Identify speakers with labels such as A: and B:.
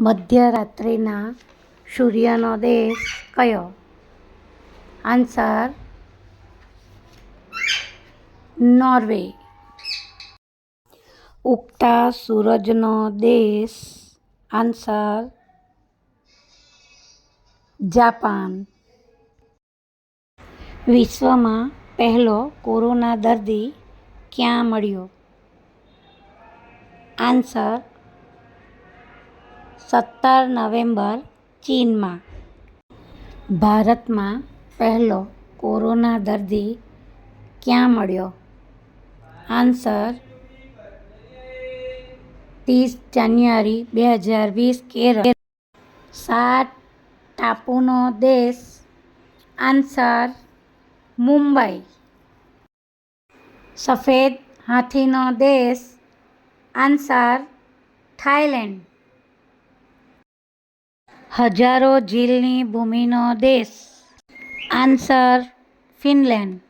A: મધ્યરાત્રિના સૂર્યનો દેશ કયો? Answer, Norway. ઉગતા સૂરજનો દેશ, આન્સર, જાપાન. વિશ્વમાં પહેલો કોરોના દર્દી ક્યાં મળ્યો? આન્સર સત્તર નવેમ્બર, ચીનમાં. ભારતમાં પહેલો કોરોના દર્દી ક્યાં મળ્યો? આન્સર ત્રીસ જાન્યુઆરી બે હજાર વીસ, કેરળ. સાત ટાપુનો દેશ. આન્સર મુંબઈ. સફેદ હાથીનો દેશ. આન્સર થાઈલેન્ડ હજારો ઝીલની ભૂમિનો દેશ. Answer Finland.